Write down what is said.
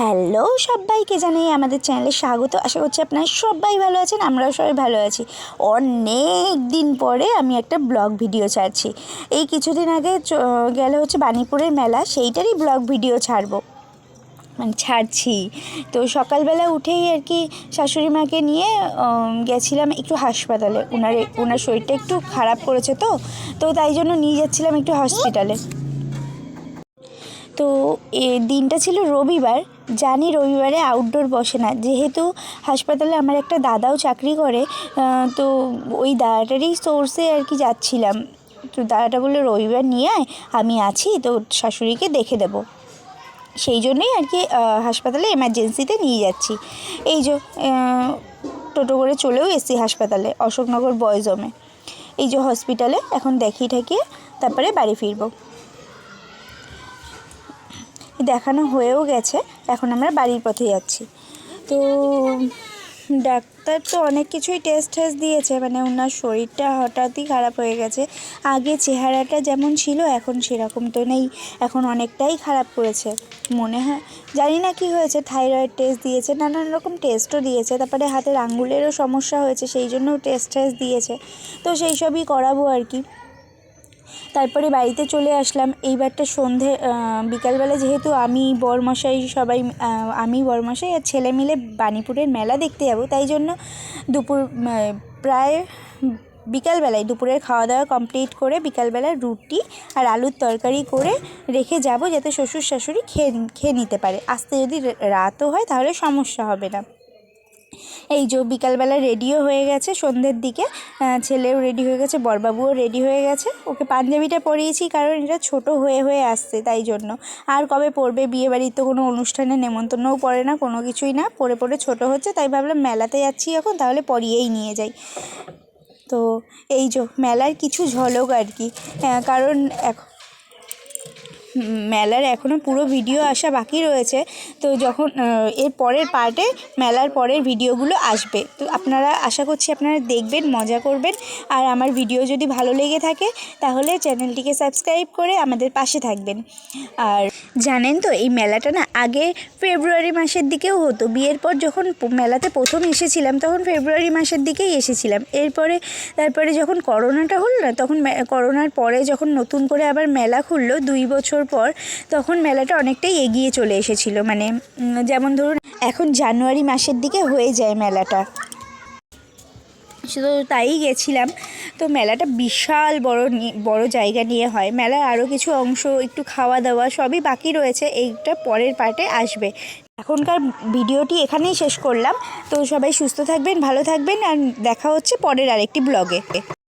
Hello সবাইকে জানাই আমাদের চ্যানেলে স্বাগত। আশা করছি আপনারা সবাই ভালো আছেন, আমরাও সবাই ভালো আছি। অনেক দিন পরে আমি একটা ব্লগ ভিডিও ছাড়ছি। এই কিছুদিন আগে গেলে হচ্ছে বাণীপুরের মেলা, সেইটারই ব্লগ ভিডিও ছাড়বো। মানে ছাড়ছি। তো সকালবেলা উঠেই আর কি শাশুড়ি মাকে নিয়ে গেছিলাম একটু হাসপাতালে। ওনার ওনার শরীরটা একটু খারাপ করেছে তো তো তাই জন্য নিয়ে যাচ্ছিলাম একটু হসপিটালে। তো এ, দিনটা ছিল রবিবার। জানি রবিবারে আউটডোর বসে না। যেহেতু হাসপাতালে আমার একটা দাদাও চাকরি করে তো ওই দাদাটারই সোর্সে আর কি যাচ্ছিলাম। তো দাদাটা বলল, রবিবার নিয়ে আয়, আমি আছি, তো শাশুড়িকে দেখে দেবো। সেই জন্যই আর কি হাসপাতালে এমার্জেন্সিতে নিয়ে যাচ্ছি। এই যে টোটো করে চলেও এসছি হাসপাতালে, অশোকনগর বয়জমে এই যে হসপিটালে এখন দেখিয়ে ঠেকিয়ে তারপরে বাড়ি ফিরবো। দেখানো হয়েও গেছে, এখন আমরা বাড়ির পথে যাচ্ছি। তো ডাক্তার তো অনেক কিছুই টেস্ট টেস্ট দিয়েছে মানে ওনার শরীরটা হঠাৎই খারাপ হয়ে গেছে। আগে চেহারাটা যেমন ছিল, এখন সেরকম তো নেই, এখন অনেকটাই খারাপ করেছে, মনে হয়। জানি না কি হয়েছে থাইরয়েড টেস্ট দিয়েছে, নানান রকম টেস্টও দিয়েছে, তারপরে হাতের আঙ্গুলেরও সমস্যা হয়েছে, সেই জন্য টেস্ট টেস্ট দিয়েছে। তো সেই সবই করাবো আর কি। তারপরে বাড়িতে চলে আসলাম। এইবারটা সন্ধে বিকালবেলা যেহেতু আমি বরমশাই সবাই আমি বরমশাই আর ছেলে মিলে বাণীপুরের মেলা দেখতে যাব, তাই জন্য দুপুর প্রায় বিকালবেলায় দুপুরের খাওয়া দাওয়া কমপ্লিট করে বিকালবেলা রুটি আর আলুর তরকারি করে রেখে যাব যাতে শ্বশুর শাশুড়ি খেয়ে খেয়ে নিতে পারে। আসতে যদি রাতও হয় তাহলে সমস্যা হবে না। এই যে বিকালবেলা রেডিও হয়ে গেছে, সন্ধ্যের দিকে ছেলেও রেডি হয়ে গেছে, বরবাবুও রেডি হয়ে গেছে। ওকে পাঞ্জাবিটা পরিয়েছি কারণ এটা ছোট হয়ে হয়ে আসছে তাই জন্য। আর কবে পড়বে বিয়ে তো কোনো অনুষ্ঠানে নেমন্তন্নও পড়ে না, কোনো কিছুই না। পরে পরে ছোট হচ্ছে, তাই ভাবলাম মেলাতে যাচ্ছি এখন, তাহলে পরিয়েই নিয়ে যাই। তো এই যে মেলার কিছু ঝলক আর কি কারণ এখন মেলার এখনও পুরো ভিডিও আসা বাকি রয়েছে। তো যখন এর পরের পার্টে মেলার পরের ভিডিওগুলো আসবে। তো আপনারা, আশা করছি আপনারা দেখবেন, মজা করবেন। আর আমার ভিডিও যদি ভালো লেগে থাকে, তাহলে চ্যানেলটিকে সাবস্ক্রাইব করে আমাদের পাশে থাকবেন। আর জানেন তো, এই মেলাটা না আগে ফেব্রুয়ারি মাসের দিকেও হতো। বিয়ের পর যখন মেলাতে প্রথম এসেছিলাম, তখন ফেব্রুয়ারি মাসের দিকেই এসেছিলাম। এরপরে, তারপরে যখন করোনাটা হলো না, তখন করোনার পরে যখন নতুন করে আবার মেলা খুললো, দুই বছর পর তখন মেলাটা অনেকটাই এগিয়ে চলে এসেছিল। মানে যেমন ধরুন, এখন জানুয়ারি মাসের দিকে হয়ে যায় মেলাটা। শুধু তাই গেছিলাম। তো মেলাটা বিশাল বড় বড় জায়গা নিয়ে হয়। মেলার আরও কিছু অংশ, একটু খাওয়া দাওয়া সবই বাকি রয়েছে। এইটা পরের পার্টে আসবে। এখনকার ভিডিওটি এখানেই শেষ করলাম। তো সবাই সুস্থ থাকবেন, ভালো থাকবেন, আর দেখা হচ্ছে পরের আরেকটি ব্লগে।